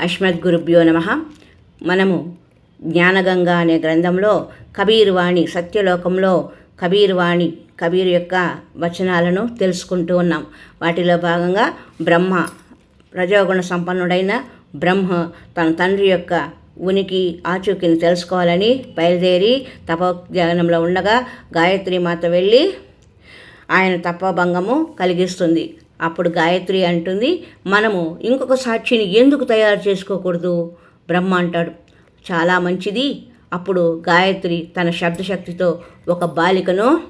అస్మద్గురుభ్యో నమ. మనము జ్ఞానగంగా అనే గ్రంథంలో కబీర్వాణి సత్యలోకంలో కబీర్వాణి కబీర్ యొక్క వచనాలను తెలుసుకుంటూ ఉన్నాం. వాటిలో భాగంగా బ్రహ్మ రజోగుణ సంపన్నుడైన బ్రహ్మ తన తండ్రి యొక్క ఉనికి ఆచూకీని తెలుసుకోవాలని బయలుదేరి తపోజ్ఞానంలో ఉండగా గాయత్రి మాత వెళ్ళి ఆయన తపభంగము కలిగిస్తుంది. అప్పుడు గాయత్రి అంటుంది మనము ఇంకొక సాక్షిని ఎందుకు తయారు చేసుకోకూడదు? బ్రహ్మ అంటాడు చాలా మంచిది. అప్పుడు గాయత్రి తన శబ్దశక్తితో ఒక బాలికను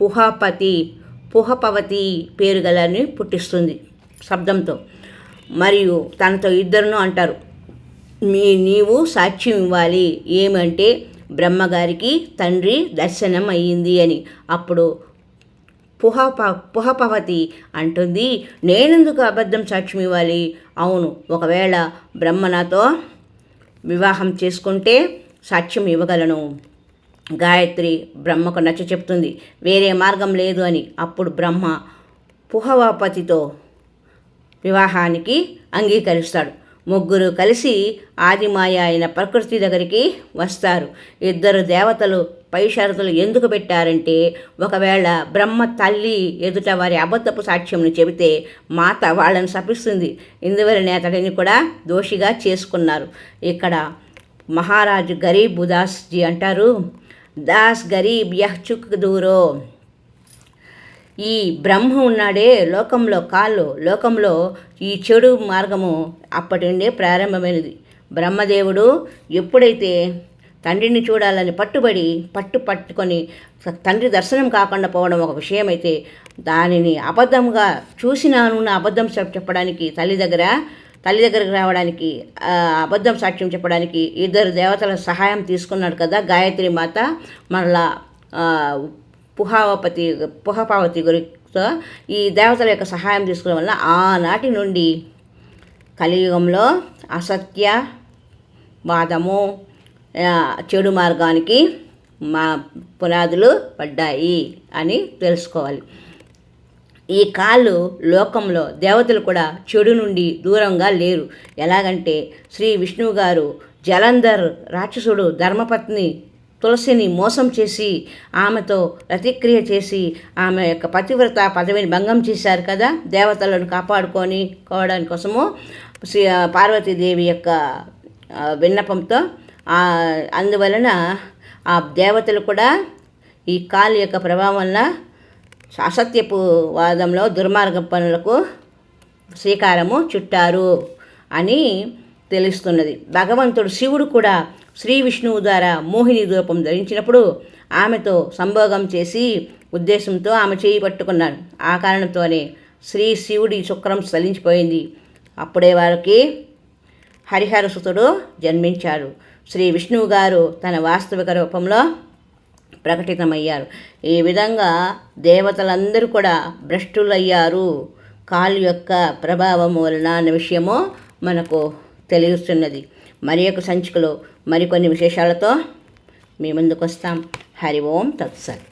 పుహపతి పుహపవతి పేరు గలని పుట్టిస్తుంది శబ్దంతో. మరియు తనతో ఇద్దరును అంటారు మీ నీవు సాక్ష్యం ఇవ్వాలి. ఏమంటే బ్రహ్మగారికి తండ్రి దర్శనం అయ్యింది అని. అప్పుడు పుహప పుహపవతి అంటుంది. నేనెందుకు అబద్ధం సాక్ష్యం ఇవ్వాలి? అవును ఒకవేళ బ్రహ్మ నాతో వివాహం చేసుకుంటే సాక్ష్యం ఇవ్వగలను. గాయత్రి బ్రహ్మకు నచ్చ చెప్తుంది. వేరే మార్గం లేదు అని. అప్పుడు బ్రహ్మ పుహవపతితో వివాహానికి అంగీకరిస్తాడు. ముగ్గురు కలిసి ఆదిమాయ అయిన ప్రకృతి దగ్గరికి వస్తారు. ఇద్దరు దేవతలు పై షరతులు ఎందుకు పెట్టారంటే ఒకవేళ బ్రహ్మ తల్లి ఎదుట వారి అబద్ధపు సాక్ష్యంను చెబితే మాత వాళ్ళని శపిస్తుంది. ఇందువలనే అతడిని కూడా దోషిగా చేసుకున్నారు. ఇక్కడ మహారాజు గరీబ్ దాస్ జీ అంటారు దాస్ గరీబ్ యహ్ చుక్ దూరో. ఈ బ్రహ్మ ఉన్నాడే లోకంలో కాళ్ళు లోకంలో ఈ చెడు మార్గము అప్పటి నుండే ప్రారంభమైనది. బ్రహ్మదేవుడు ఎప్పుడైతే తండ్రిని చూడాలని పట్టుబడి పట్టు పట్టుకొని తండ్రి దర్శనం కాకుండా పోవడం ఒక విషయమైతే దానిని అబద్ధంగా చూసినాను అబద్ధం చెప్పడానికి తల్లి దగ్గర తల్లి దగ్గరకు రావడానికి అబద్ధం సాక్ష్యం చెప్పడానికి ఇద్దరు దేవతల సహాయం తీసుకున్నాడు కదా గాయత్రి మాత. మరలా పుహావపతి పుహపావతి గురితో ఈ దేవతల యొక్క సహాయం తీసుకోవడం వల్ల ఆనాటి నుండి కలియుగంలో అసత్య వాదము చెడు మార్గానికి మా పునాదులు పడ్డాయి అని తెలుసుకోవాలి. ఈ కాళ్ళు లోకంలో దేవతలు కూడా చెడు నుండి దూరంగా లేరు. ఎలాగంటే శ్రీ విష్ణువు గారు జలంధర్ రాక్షసుడు ధర్మపత్ని తులసిని మోసం చేసి ఆమెతో ప్రతిక్రియ చేసి ఆమె యొక్క పతివ్రత పదవిని భంగం చేశారు కదా దేవతలను కాపాడుకొని కోవడానికి కోసము శ్రీ పార్వతీదేవి యొక్క విన్నపంతో అందువలన ఆ దేవతలు కూడా ఈ కాలు యొక్క ప్రభావం వలన అసత్యపు వాదంలో దుర్మార్గ పనులకు శ్రీకారము చుట్టారు అని తెలుస్తున్నది. భగవంతుడు శివుడు కూడా శ్రీ విష్ణువు ద్వారా మోహిని రూపం ధరించినప్పుడు ఆమెతో సంభోగం చేసి ఉద్దేశంతో ఆమె చేయి పట్టుకున్నాడు. ఆ కారణంతోనే శ్రీ శివుడి శుక్రం చలించిపోయింది అప్పుడే వారికి హరిహరసుతుడు జన్మించాడు. శ్రీ విష్ణువు గారు తన వాస్తవిక రూపంలో ప్రకటితమయ్యారు. ఈ విధంగా దేవతలందరూ కూడా భ్రష్టులయ్యారు. కాలు యొక్క ప్రభావం వలన అన్న విషయము మనకు తెలుస్తున్నది. మరి యొక్క సంచికలో మరికొన్ని విశేషాలతో మీ ముందుకు వస్తాం హరి ఓం తత్సత్.